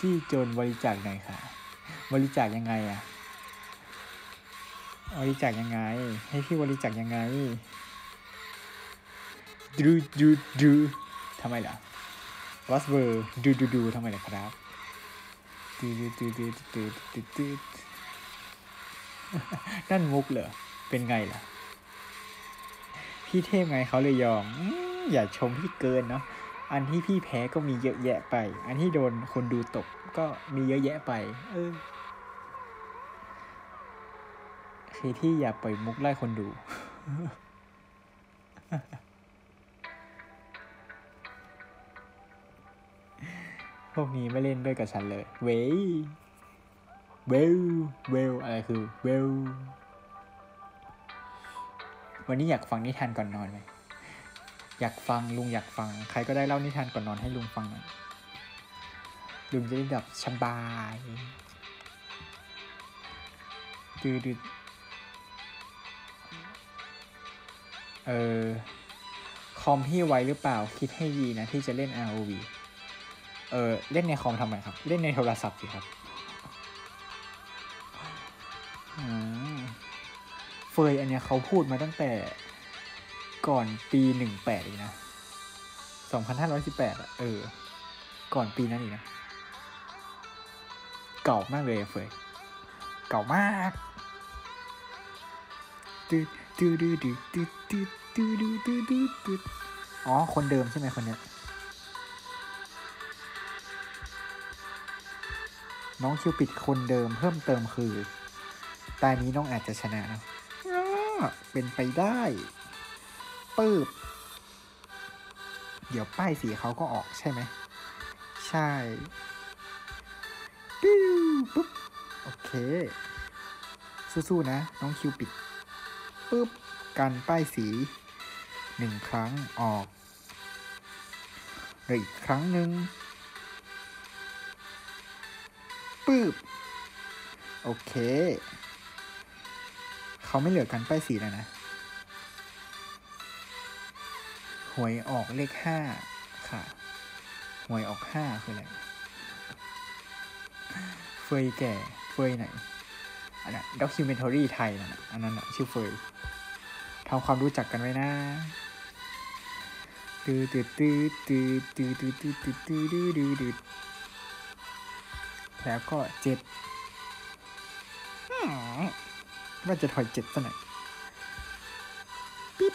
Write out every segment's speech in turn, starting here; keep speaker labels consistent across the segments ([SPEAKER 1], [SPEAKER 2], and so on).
[SPEAKER 1] ที่โจรบริจาคหน่อยค่ะ บริจาคยังไงอะบริจาคยังไง ให้พี่บริจาคยังไงดูดูดูทำไมล่ะ what's word ดูดูดูทำไมล่ะครับดูดูดูดูดูดูดูนั่นมุกเหรอ เป็นไงล่ะ พี่เทพไงเขาเลยยอม อย่าชมพี่เกินเนาะ อันที่พี่แพ้ก็มีเยอะแยะไป อันที่โดนคนดูตกก็มีเยอะแยะไป เออคือที่อย่าปล่อยมุกไล่คนดู พวกนี้ไม่เล่นด้วยกับฉันเลย เว้ยเวลเวลอะไรคือเวลวันนี้อยากฟังนิทานก่อนนอนไหม อยากฟังลุงอยากฟัง ใครก็ได้เล่านิทานก่อนนอนให้ลุงฟังหน่อยลุงจะได้แบบสบายดืดดเออคอมพี่ไวหรือเปล่าคิดให้ดีนะที่จะเล่น ROV เออเล่นในคอมทำไมครับ เล่นในโทรศัพท์สิครับอืมเฟยอันเนี้ยเขาพูดมาตั้งแต่ ก่อนปีหนึ่งแปดอีกนะสองพันห้าร้อยสิบแปดอะเออ ก่อนปีนั้นอีกนะ เก่ามากเลยเฟยเก่ามากตืดตืดตืดตืดตืดตืดตืดตืดตืดอ๋อ คนเดิมใช่ไหมคนเนี้ย น้องคิวปิดคนเดิมเพิ่มเติมคือ ตานี้น้องอาจจะชนะนะเป็นไปได้ ปึ๊บเดี๋ยวป้ายสีเขาก็ออกใช่ไหม ใช่ปิ้วปุ๊บ โอเค สู้ๆนะ น้องคิวปิดปุ๊บ กันป้ายสีหนึ่งครั้งออกเลยอีกครั้งหนึ่งปึ๊บ โอเค เขาไม่เหลือกันป้ายสีแล้วนะ หวยออกเลขห้าค่ะ หวยออกห้าคืออะไร เฟยแก่ เฟยไหน อันนั้นด็อกิเมนทอรี่ไทยนั่นน่ะอันนั้นนะชื่อเฟยทำความรู้จักกันไว้นะตืดตืดตืดตืดตืดตืดตืดตืดตืดตืดตืดตืดแล้วก็เจ็ดว่าจะถอยเจ็ดซะหน่อยปิ๊บ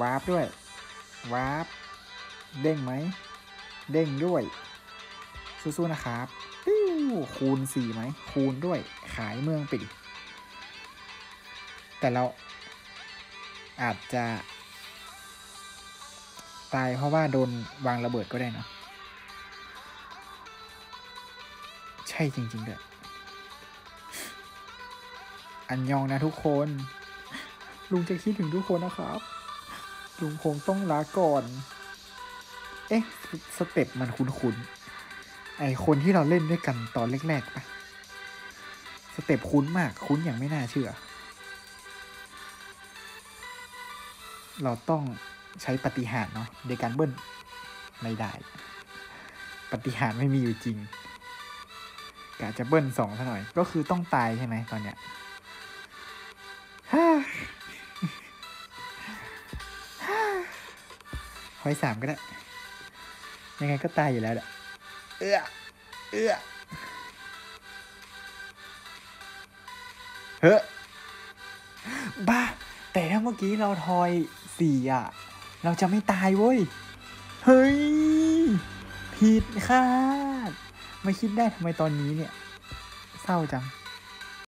[SPEAKER 1] วาร์ปด้วย วาร์ป เด้งไหม เด้งด้วย สู้ๆ นะครับปิ้วคูณสี่ไหม คูณด้วย ขายเมืองไปดิ แต่เราอาจจะตายเพราะว่าโดนวางระเบิดก็ได้นะ ใช่จริงๆด้วยอันยองนะทุกคน ลุงจะคิดถึงทุกคนนะครับ ลุงคงต้องลาก่อน เอ๊ะ สเต็ปมันคุ้นๆ ไอคนที่เราเล่นด้วยกันตอนแรกๆปะสเต็ปคุ้นมาก คุ้นอย่างไม่น่าเชื่อ เราต้องใช้ปฏิหารเนาะในการเบิ้ลไม่ได้ ปฏิหารไม่มีอยู่จริงกะจะเบิ้ลสองซะหน่อย ก็คือต้องตายใช่ไหมตอนเนี้ย หอยสามก็ได้ ยังไงก็ตายอยู่แล้วแหละเอื้อเอื้อเฮ้อบ้า แต่ถ้าเมื่อกี้เราทอยสี่อะ เราจะไม่ตายเว้ย เฮ้ย ผิดคาด ไม่คิดได้ทำไมตอนนี้เนี่ย เศร้าจัง